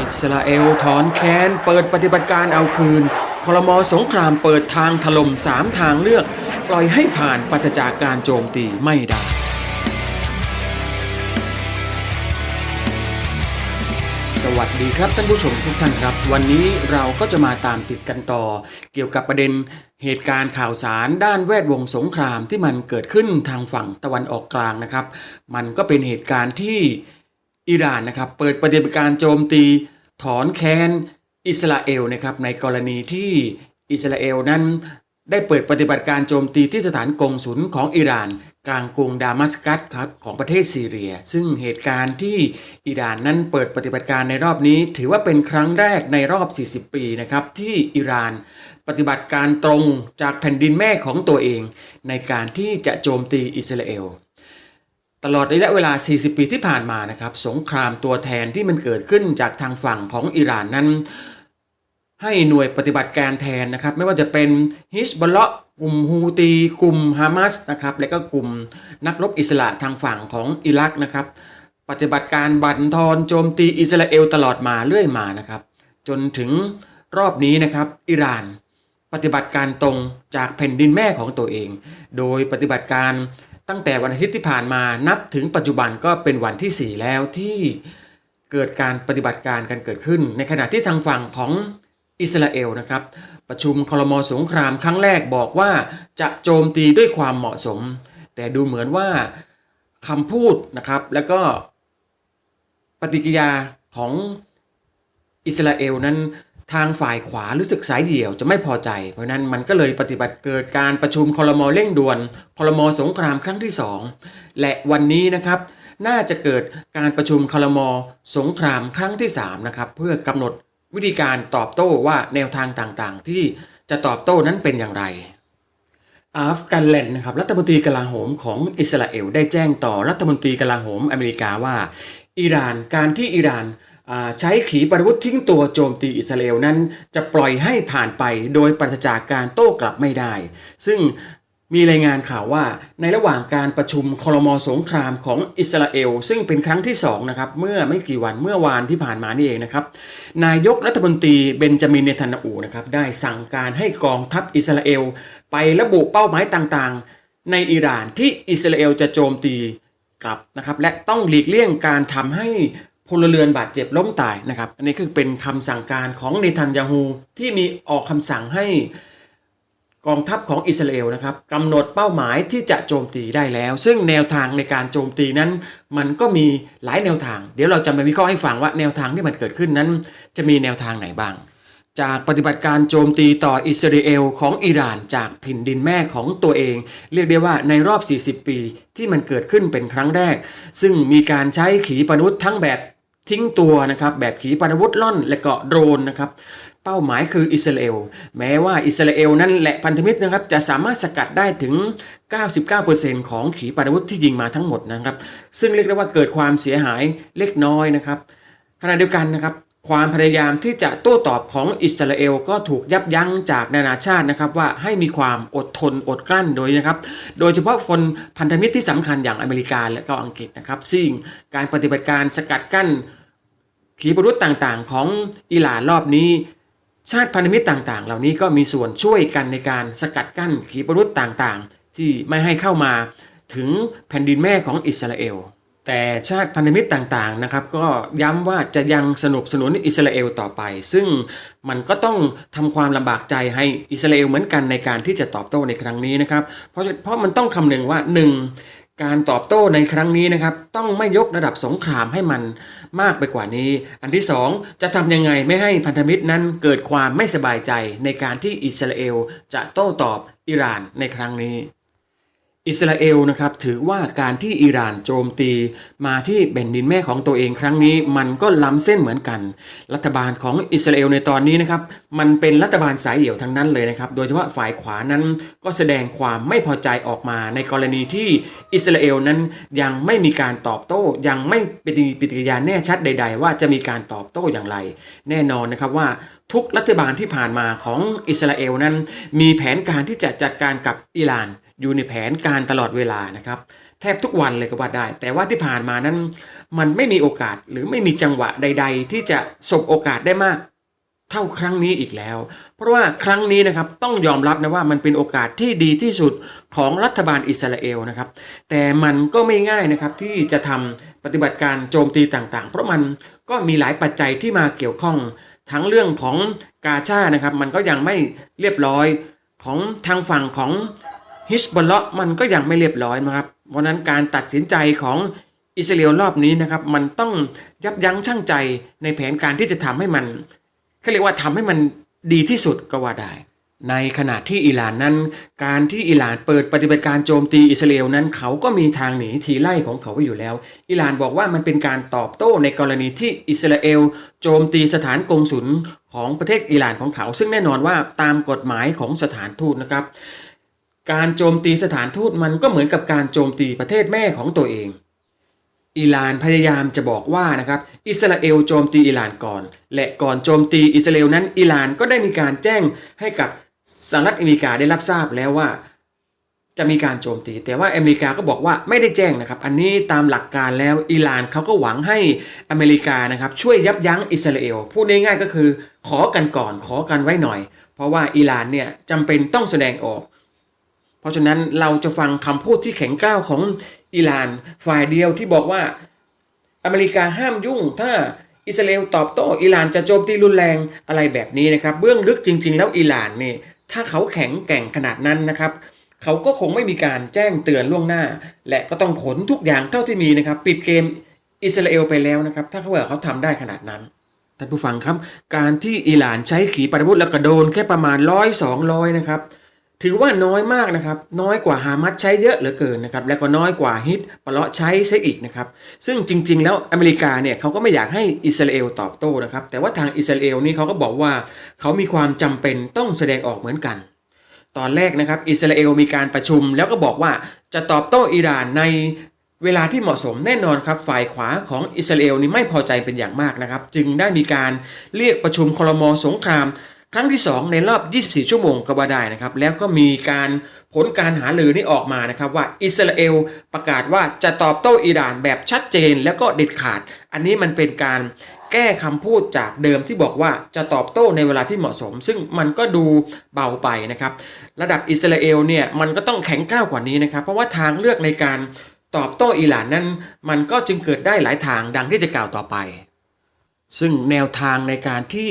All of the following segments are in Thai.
อิสราเอลถอนแค้นเปิดปฏิบัติการเอาคืนคลมอสงครามเปิดทางถล่มสามทางเลือก ปล่อยให้ผ่านปราศจากการโจมตีไม่ได้สวัสดีครับท่านผู้ชมทุกท่านครับ วันนี้เราก็จะมาตามติดกันต่อ เกี่ยวกับประเด็นเหตุการณ์ข่าวสารด้านแวดวงสงครามที่มันเกิดขึ้นทางฝั่งตะวันออกกลางนะครับ มันก็เป็นเหตุการณ์ที่ อิหร่านนะครับเปิดปฏิบัติการโจมตีถอนแค้นอิสราเอลนะครับในกรณีที่อิสราเอลนั้น ได้เปิดปฏิบัติการโจมตีที่สถานกงศุลของอิหร่าน กลางกรุงดามัสกัสครับของประเทศซีเรีย ซึ่งเหตุการณ์ที่อิหร่านนั้นเปิดปฏิบัติการในรอบนี้ ถือว่าเป็นครั้งแรกในรอบ 40 ปีนะครับที่อิหร่านปฏิบัติการตรงจากแผ่นดินแม่ของตัวเอง ในการที่จะโจมตีอิสราเอล ตลอดระยะเวลา 40 ปีที่ผ่านมานะครับ สงครามตัวแทนที่มันเกิดขึ้นจากทางฝั่งของอิหร่านนั้น ให้หน่วยปฏิบัติการแทนนะครับ ไม่ว่าจะเป็นฮิสบอลเลาะกลุ่มฮูตี กลุ่มฮามาสนะครับ และก็กลุ่มนักรบอิสระทางฝั่งของอิรักนะครับ ปฏิบัติการบั่นทอนโจมตีอิสราเอลตลอดมาเรื่อยมานะครับ จนถึงรอบนี้นะครับอิหร่าน ปฏิบัติการตรงจากแผ่นดินแม่ของตัวเอง โดยปฏิบัติการ ตั้งแต่วันอาทิตย์ที่ผ่านมานับถึงปัจจุบันก็เป็นวันที่ 4 แล้วที่เกิดการปฏิบัติการกันเกิดขึ้น ในขณะที่ทางฝั่งของอิสราเอลนะครับ ประชุมคลมสงครามครั้งแรกบอกว่าจะโจมตีด้วยความเหมาะสม แต่ดูเหมือนว่าคำพูดนะครับแล้วก็ปฏิกิริยาของอิสราเอลนั้น ทางฝ่ายขวารู้สึกสายเดี่ยวจะไม่พอใจ เพราะนั้นมันก็เลยปฏิบัติเกิดการประชุมคลมเร่งด่วนคลมสงครามครั้งที่ 2 และวันนี้นะครับ น่าจะเกิดการประชุมคลมสงครามครั้งที่3นะครับเพื่อกำหนดวิธีการตอบโต้ว่าแนวทางต่างๆ ที่จะตอบโต้นั้นเป็นอย่างไรอัฟกันแลนด์นะครับรัฐมนตรีกลาโหมของอิสราเอลได้แจ้งต่อรัฐมนตรีกลาโหมอเมริกาว่า อิหร่านการที่อิหร่าน ใช้ขีปนาวุธทิ้งตัวโจมตีอิสราเอลนั้น จะปล่อยให้ผ่านไปโดยปราศจากการโต้กลับไม่ได้ ซึ่งมีรายงานข่าวว่าในระหว่างการประชุมคลมสงครามของอิสราเอล ซึ่งเป็นครั้งที่2นะครับเมื่อไม่กี่วันเมื่อวานที่ผ่านมานี่เองนะครับนายกรัฐมนตรีเบนจามินเนทันอูนะครับได้สั่งการให้กองทัพอิสราเอล ไประบุเป้าหมายต่างๆ ในอิหร่านที่อิสราเอลจะโจมตีกลับนะครับและต้องหลีกเลี่ยงการทำให้ พลเรือนบาดเจ็บล้มตายนะครับ อันนี้คือเป็นคำสั่งการของเนทันยาฮูที่มีออกคำสั่งให้กองทัพของอิสราเอลนะครับกำหนดเป้าหมายที่จะโจมตีได้แล้ว ซึ่งแนวทางในการโจมตีนั้น มันก็มีหลายแนวทาง เดี๋ยวเราจะมาวิเคราะห์ให้ฟังว่าแนวทางที่มันเกิดขึ้นนั้น จะมีแนวทางไหนบ้าง จากปฏิบัติการโจมตีต่ออิสราเอลของอิหร่านจากแผ่นดินแม่ของตัวเอง เรียกได้ว่าในรอบ 40 ปีที่มันเกิดขึ้นเป็นครั้งแรก ซึ่งมีการใช้ขีปนาวุธทั้งแบบ ทิ้งตัวนะครับแบบขีปนาวุธล่อนและก็โดรนนะครับเป้าหมายคืออิสราเอลแม้ว่าอิสราเอลนั่นแหละพันธมิตรนะครับจะสามารถสกัดได้ถึง 99%ของขีปนาวุธที่ยิงมาทั้งหมดนะครับ ซึ่งเรียกได้ว่าเกิดความเสียหายเล็กน้อยนะครับขณะเดียวกันนะครับ ความพยายามที่จะโต้ตอบของอิสราเอลก็ถูกยับยั้งจากนานาชาตินะครับว่าให้มีความอดทนอดกลั้นโดยนะครับ โดยเฉพาะคนพันธมิตรที่สำคัญอย่างอเมริกาและก็อังกฤษนะครับซึ่งการปฏิบัติการสกัดกั้นขีปนาวุธต่างๆ ของอิหร่านรอบนี้ชาติพันธมิตรต่างๆ เหล่านี้ก็มีส่วนช่วยกันในการสกัดกั้นขีปนาวุธต่างๆ ที่ไม่ให้เข้ามาถึงแผ่นดินแม่ของอิสราเอล แต่ชาติพันธมิตรต่างๆนะครับก็ย้ำว่าจะยังสนับสนุนอิสราเอลต่อไป ซึ่งมันก็ต้องทำความลำบากใจให้อิสราเอลเหมือนกันในการที่จะตอบโต้ในครั้งนี้นะครับ เพราะเพราะมันต้องคำนึงว่าหนึ่งการตอบโต้ในครั้งนี้นะครับ ต้องไม่ยกระดับสงครามให้มันมากไปกว่านี้ อันที่สองจะทำยังไงไม่ให้พันธมิตรนั้นเกิดความไม่สบายใจในการที่อิสราเอลจะโต้ตอบอิหร่านในครั้งนี้ อิสราเอลนะครับถือว่าการที่อิหร่านโจมตี มาที่แผ่นดินแม่ของตัวเองครั้งนี้ มันก็ล้ำเส้นเหมือนกัน รัฐบาลของอิสราเอลในตอนนี้นะครับมันเป็นรัฐบาลสายเดี่ยวทั้งนั้นเลยนะครับโดยเฉพาะฝ่ายขวานั้นก็แสดงความไม่พอใจออกมา ในกรณีที่อิสราเอลนั้นยังไม่มีการตอบโต้ ยังไม่เป็นปฏิกิริยาแน่ชัดใด ๆ ว่าจะมีการตอบโต้อย่างไร แน่นอนนะครับว่าทุกรัฐบาลที่ผ่านมาของอิสราเอลนั้น มีแผนการที่จะจัดการกับอิหร่าน อยู่ในแผนการตลอดเวลานะครับแทบทุกวันเลยก็ว่าได้ แต่ว่าที่ผ่านมานั้น มันไม่มีโอกาสหรือไม่มีจังหวะใด ๆ ที่จะสบโอกาสได้มาก เท่าครั้งนี้อีกแล้ว เพราะว่าครั้งนี้นะครับต้องยอมรับนะว่ามันเป็นโอกาสที่ดีที่สุดของรัฐบาลอิสราเอลนะครับ แต่มันก็ไม่ง่ายนะครับที่จะทำปฏิบัติการโจมตีต่างๆ เพราะมันก็มีหลายปัจจัยที่มาเกี่ยวข้องทั้งเรื่องของกาชานะครับ มันก็ยังไม่เรียบร้อยของทางฝั่งของ ฮิชบอลเลาะมันก็ยังไม่เรียบร้อยนะครับเพราะนั้นการตัดสินใจของอิสราเอลรอบนี้นะครับมันต้องยับยั้งชั่งใจในแผนการที่จะทำให้มันเขาเรียกว่าทำให้มันดีที่สุดก็ว่าได้ ในขณะที่อิหร่านนั้น การที่อิหร่านเปิดปฏิบัติการโจมตีอิสราเอลนั้นเขาก็มีทางหนีทีไล่ของเขาไว้อยู่แล้ว อิหร่านบอกว่ามันเป็นการตอบโต้ในกรณีที่อิสราเอล โจมตีสถานกงสุลของประเทศอิหร่านของเขา ซึ่งแน่นอนว่าตามกฎหมายของสถานทูตนะครับ การโจมตีสถานทูตมันก็เหมือนกับการโจมตีประเทศแม่ของตัวเอง อิหร่านพยายามจะบอกว่านะครับอิสราเอลโจมตีอิหร่านก่อน และก่อนโจมตีอิสราเอลนั้นอิหร่านก็ได้มีการแจ้งให้กับสหรัฐอเมริกาได้รับทราบแล้วว่า จะมีการโจมตี แต่ว่าอเมริกาก็บอกว่าไม่ได้แจ้งนะครับ อันนี้ตามหลักการแล้วอิหร่านเขาก็หวังให้อเมริกานะครับช่วยยับยั้งอิสราเอลพูดง่ายๆก็คือ ขอกันก่อนขอกันไว้หน่อย เพราะว่าอิหร่านเนี่ยจำเป็นต้องแสดงออก ราะฉะนั้นเราจะฟังคำพูดที่แข็งกร้าวของอิหร่าน ฝ่ายเดียวที่บอกว่า อเมริกาห้ามยุ่ง ถ้าอิสราเอลตอบโต้อิหร่านจะโจมตีรุนแรงอะไรแบบนี้นะครับ เบื้องลึกจริง ๆ แล้วอิหร่านนี่ถ้าเขาแข็งแกร่งขนาดนั้นนะครับ เขาก็คงไม่มีการแจ้งเตือนล่วงหน้า และก็ต้องขนทุกอย่างเท่าที่มีนะครับ ปิดเกมอิสราเอลไปแล้วนะครับ ถ้าเขาว่าเขาทำได้ขนาดนั้นท่านผู้ฟังครับ การที่อิหร่านใช้ขีปนาวุธแล้วก็โดนแค่ประมาณร้อยสองร้อยนะครับ ถือว่าน้อยมากนะครับ น้อยกว่าฮามัสใช้เยอะเหลือเกินนะครับ และก็น้อยกว่าฮิตปะเลาะใช้ซะอีกนะครับ ซึ่งจริง ๆ แล้วอเมริกาเนี่ยเขาก็ไม่อยากให้อิสราเอลตอบโต้นะครับ แต่ว่าทางอิสราเอลนี่เขาก็บอกว่าเขามีความจำเป็นต้องแสดงออกเหมือนกัน ตอนแรกนะครับอิสราเอลมีการประชุม แล้วก็บอกว่าจะตอบโต้อิหร่านในเวลาที่เหมาะสมแน่นอนครับฝ่ายขวาของอิสราเอลนี่ไม่พอใจเป็นอย่างมากนะครับ จึงได้มีการเรียกประชุมคลรมสงคราม ครั้งที่ 2 ในรอบ 24 ชั่วโมงก็ว่าได้นะครับ แล้วก็มีการผลการหาลือนี่ออกมานะครับว่าอิสราเอลประกาศว่าจะตอบโต้อิหร่านแบบชัดเจนแล้วก็เด็ดขาด อันนี้มันเป็นการแก้คำพูดจากเดิมที่บอกว่าจะตอบโต้ในเวลาที่เหมาะสม ซึ่งมันก็ดูเบาไปนะครับ ระดับอิสราเอลเนี่ยมันก็ต้องแข็งกร้าวกว่านี้นะครับ เพราะว่าทางเลือกในการตอบโต้อิหร่านนั้นมันก็จึงเกิดได้หลายทางดังที่จะกล่าวต่อไป ซึ่งแนวทางในการที่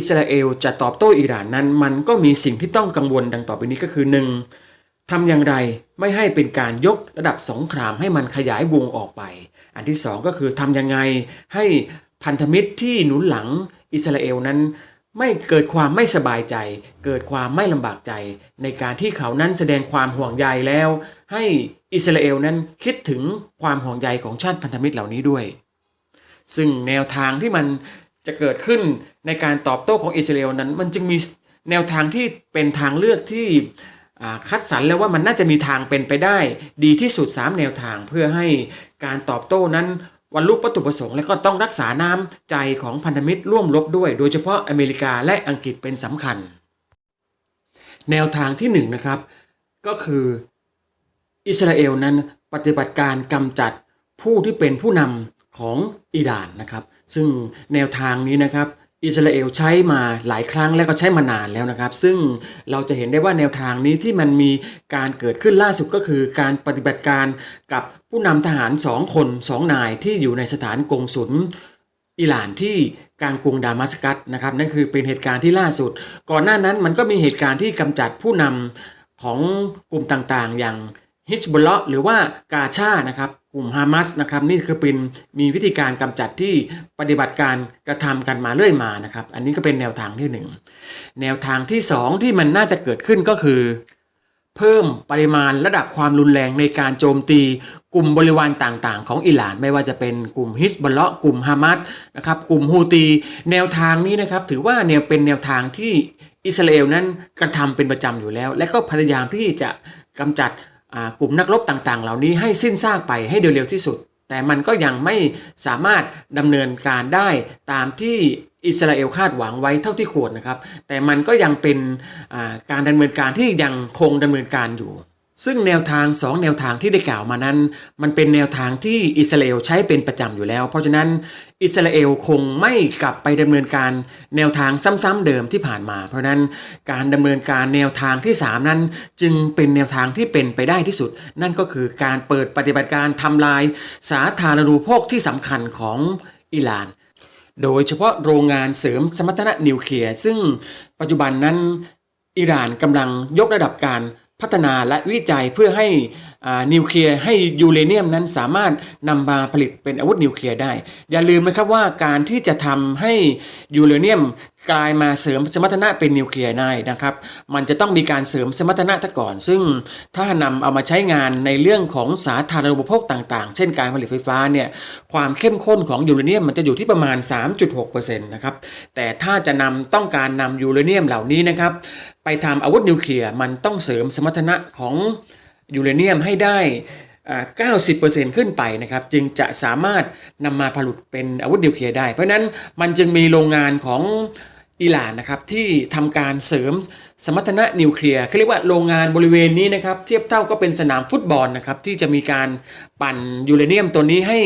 อิสราเอลจะตอบโต้อิหร่านนั้น มันก็มีสิ่งที่ต้องกังวลดังต่อไปนี้ก็คือ 1. ทำอย่างไรไม่ให้เป็นการยกระดับสงครามให้มันขยายวงออกไป อันที่ 2 ก็คือทำยังไงให้พันธมิตรที่หนุนหลังอิสราเอลนั้น ไม่เกิดความไม่สบายใจ เกิดความไม่ลำบากใจ ในการที่เขานั้นแสดงความห่วงใยแล้ว ให้อิสราเอลนั้นคิดถึงความห่วงใยของชาติพันธมิตรเหล่านี้ด้วย ซึ่งแนวทางที่มัน จะเกิดขึ้นในการตอบโต้ของอิสราเอลนั้น มันจึงมีแนวทางที่เป็นทางเลือกที่คัดสรรแล้วว่ามันน่าจะมีทางเป็นไปได้ ดีที่สุด 3 แนวทางเพื่อให้การตอบโต้นั้นวันลุวัตถุประสงค์และก็ต้องรักษาน้ำใจของพันธมิตรร่วมรบด้วย โดยเฉพาะอเมริกาและอังกฤษเป็นสำคัญ แนวทางที่1นงนะครับก็คืออิสราเอลนั้นปฏิบัติการกำจัดผู้ที่เป็นผู้นำของอิหร่านนะครับ ซึ่งแนวทางนี้นะครับอิสราเอลใช้มาหลายครั้งและก็ใช้มานานแล้วนะครับ ซึ่งเราจะเห็นได้ว่าแนวทางนี้ที่มันมีการเกิดขึ้นล่าสุดก็คือการปฏิบัติการกับผู้นำทหารสองคนสองนายที่อยู่ในสถานกงศุลอิหร่านที่กลางกรุงดามัสกัสนะครับนั่นคือเป็นเหตุการณ์ที่ล่าสุด ก่อนหน้านั้นมันก็มีเหตุการณ์ที่กำจัดผู้นำของกลุ่มต่างๆ อย่างฮิชบอลเลาะหรือว่ากาชานะครับ กลุ่มฮามาสนะครับนี่คือเป็นมีวิธีการกำจัดที่ปฏิบัติการกระทำกันมาเรื่อยมานะครับ อันนี้ก็เป็นแนวทางที่หนึ่งแนวทางที่สองที่มันน่าจะเกิดขึ้นก็คือ เพิ่มปริมาณระดับความรุนแรงในการโจมตีกลุ่มบริวารต่างๆ ของอิหร่าน ไม่ว่าจะเป็นกลุ่มฮิสบอลเลาะกลุ่มฮามาสนะครับกลุ่มฮูตี แนวทางนี้นะครับถือว่าแนวเป็นแนวทางที่อิสราเอลนั้นกระทำเป็นประจำอยู่แล้ว และก็พยายามที่จะกำจัด กลุ่มนักรบต่างๆ เหล่านี้ให้สิ้นซากไปให้เร็วๆที่สุด แต่มันก็ยังไม่สามารถดำเนินการได้ตามที่อิสราเอลคาดหวังไว้เท่าที่ควรนะครับ แต่มันก็ยังเป็นการดำเนินการที่ยังคงดำเนินการอยู่ ซึ่งแนวทาง 2 แนวทางที่ได้กล่าวมานั้น มันเป็นแนวทางที่อิสราเอลใช้เป็นประจำอยู่แล้ว เพราะฉะนั้นอิสราเอลคงไม่กลับไปดำเนินการแนวทางซ้ำๆเดิมที่ผ่านมา เพราะฉะนั้นการดำเนินการแนวทางที่ 3 นั้น จึงเป็นแนวทางที่เป็นไปได้ที่สุด นั่นก็คือการเปิดปฏิบัติการทำลายสาธารณูปโภคที่สำคัญของอิหร่านโดยเฉพาะโรงงานเสริมสมรรถนะนิวเคลียร์ซึ่งปัจจุบันนั้นอิหร่านกำลังยกระดับการ พัฒนาและวิจัยเพื่อให้นิวเคลียร์ให้ยูเรเนียมนั้นสามารถนำมาผลิตเป็นอาวุธนิวเคลียร์ได้ อย่าลืมนะครับว่าการที่จะทำให้ยูเรเนียมกลายมาเสริมสมรรถนะเป็นนิวเคลียร์ได้นะครับ มันจะต้องมีการเสริมสมรรถนะซะก่อน ซึ่งถ้านำเอามาใช้งานในเรื่องของสาธารณูปโภคต่างๆ เช่นการผลิตไฟฟ้าเนี่ยความเข้มข้นของยูเรเนียมมันจะอยู่ที่ประมาณ 3.6%นะครับแต่ถ้าจะนำต้องการนำยูเรเนียมเหล่านี้นะครับ ทำอาวุธนิวเคลียร์มันต้องเสริมสมรรถนะของยูเรเนียมให้ได้อ่า90%ขึ้นไปนะครับจึงจะสามารถนำมาผลิตเป็นอาวุธนิวเคลียร์ได้ เพราะนั้นมันจึงมีโรงงานของอิหร่านนะครับที่ทำการเสริมสมรรถนะนิวเคลียร์เขาเรียกว่าโรงงานบริเวณนี้นะครับเทียบเท่าก็เป็นสนามฟุตบอลนะครับที่จะมีการปั่นยูเรเนียมตัวนี้ให้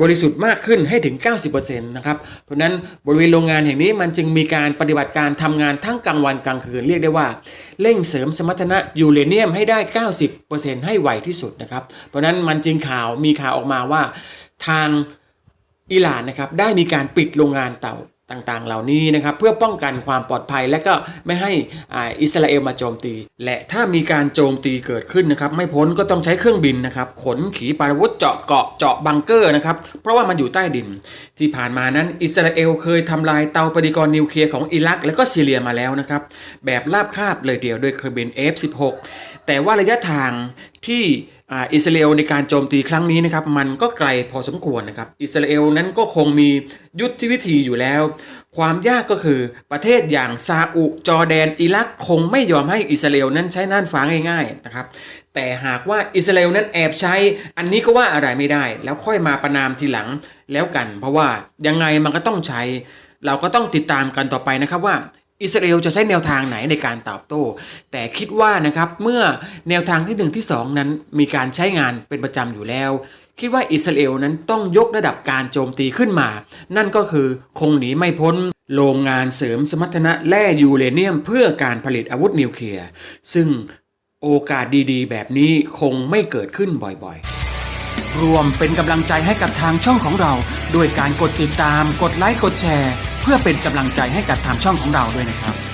บริสุทธิ์มากขึ้นให้ถึง 90%นะครับเพราะนั้นบริเวณโรงงานแห่งนี้มันจึงมีการปฏิบัติการทำงานทั้งกลางวันกลางคืนเรียกได้ว่า เร่งเสริมสมรรถนะยูเรเนียมให้ได้ 90%ให้ไวที่สุดนะครับเพราะฉะนั้นมันจึงข่าวมีข่าวออกมาว่าทางอิหร่านนะครับได้มีการปิดโรงงานเต่า ต่างๆ เหล่านี้นะครับเพื่อป้องกันความปลอดภัยและก็ไม่ให้อ่าอิสราเอลมาโจมตี และถ้ามีการโจมตีเกิดขึ้นนะครับไม่พ้นก็ต้องใช้เครื่องบินนะครับขนขีปนาวุธเจาะเกาะเจาะบังเกอร์นะครับเพราะว่ามันอยู่ใต้ดิน ที่ผ่านมานั้นอิสราเอลเคยทำลายเตาปฏิกรณ์นิวเคลียร์ของอิรัก และก็ซีเรียมาแล้วนะครับแบบราบคาบเลยเดียวด้วยเครื่องบิน F16 แต่ว่าระยะทางที่ อ่าอิสราเอลในการโจมตีครั้งนี้นะครับมันก็ไกลพอสมควรนะครับอิสราเอลนั้นก็คงมียุทธวิธีอยู่แล้ว ความยากก็คือประเทศอย่างซาอุจอร์แดนอิรักคงไม่ยอมให้อิสราเอลนั้นใช้น่านฟ้าง่ายๆนะครับแต่หากว่าอิสราเอลนั้นแอบใช้ อันนี้ก็ว่าอะไรไม่ได้ แล้วค่อยมาประนามทีหลังแล้วกัน เพราะว่ายังไงมันก็ต้องใช้ เราก็ต้องติดตามกันต่อไปนะครับว่า อิสราเอลจะใช้แนวทางไหนในการตอบโต้ แต่คิดว่านะครับเมื่อแนวทางที่ 1 ที่ 2 นั้นมีการใช้งานเป็นประจำอยู่แล้ว คิดว่าอิสราเอลนั้นต้องยกระดับการโจมตีขึ้นมา นั่นก็คือคงหนีไม่พ้นโรงงานเสริมสมรรถนะแร่ยูเรเนียม เพื่อการผลิตอาวุธนิวเคลียร์ซึ่งโอกาสดีๆ แบบนี้คงไม่เกิดขึ้นบ่อยๆรวมเป็นกำลังใจให้กับทางช่องของเรา ด้วยการกดติดตาม กดไลค์ กดแชร์ พื่อเป็นกำลังใจให้กับทางช่องของเราด้วยนะครับ